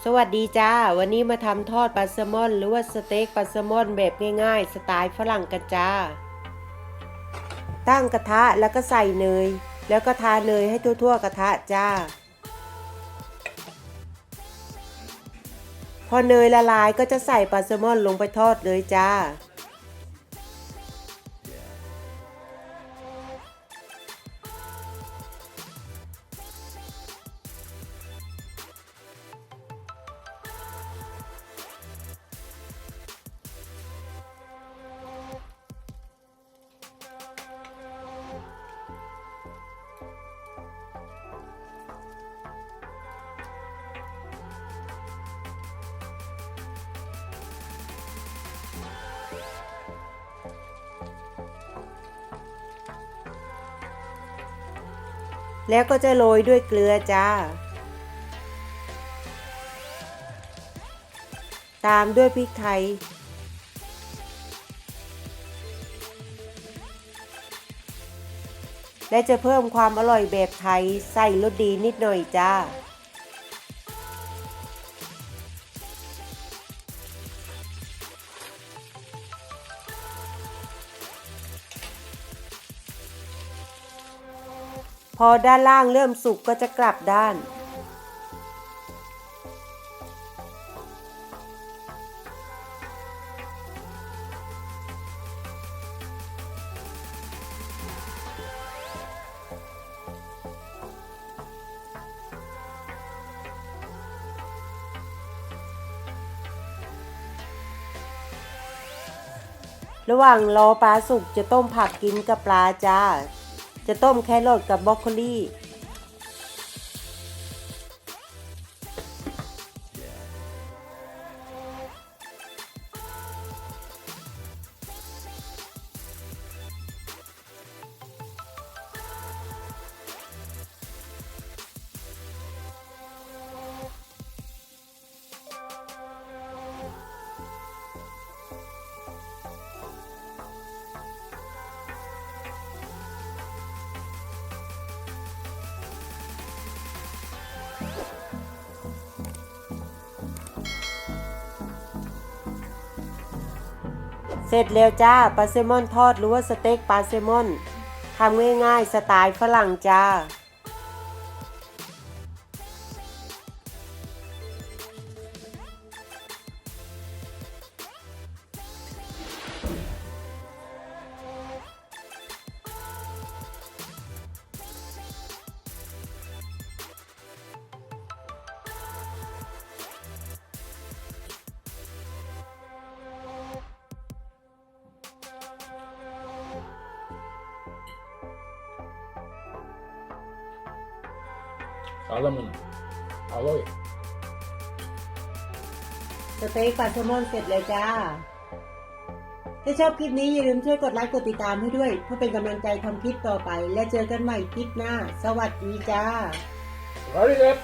สวัสดีจ้า วันนี้มาทำทอดปลาแซลมอน หรือว่าสเต็กปลาแซลมอนแบบง่ายๆ สไตล์ฝรั่งกันจ้า ตั้งกระทะแล้วก็ใส่เนย แล้วก็ทาเนยให้ทั่วๆกระทะจ้า พอเนยละลายก็จะใส่ปลาแซลมอนลงไปทอดเลยจ้า แล้วก็จะโรยด้วยเกลือจ้า ตามด้วยพริกไทย และจะเพิ่มความอร่อยแบบไทยใส่รสดีนิดหน่อยจ้า พอด้านล่างเริ่มสุกก็จะกลับด้าน ระหว่างรอปลาสุกจะต้มผักกินกับปลาจ้า จะต้มแครอทกับบรอกโคลี เสร็จแล้วจ้าปลาแซลมอนทอดหรือว่าสเต็กปลาแซลมอนทำง่ายๆสไตล์ฝรั่งจ้า Sağlamını. Aloy. สเต็กปลาแซลมอนเสร็จแล้วจ้า ถ้าชอบคลิปนี้อย่าลืมช่วยกดไลค์กดติดตามให้ด้วย เพื่อเป็นกำลังใจทำคลิปต่อไป และเจอกันใหม่คลิปหน้า สวัสดีจ้า Very good.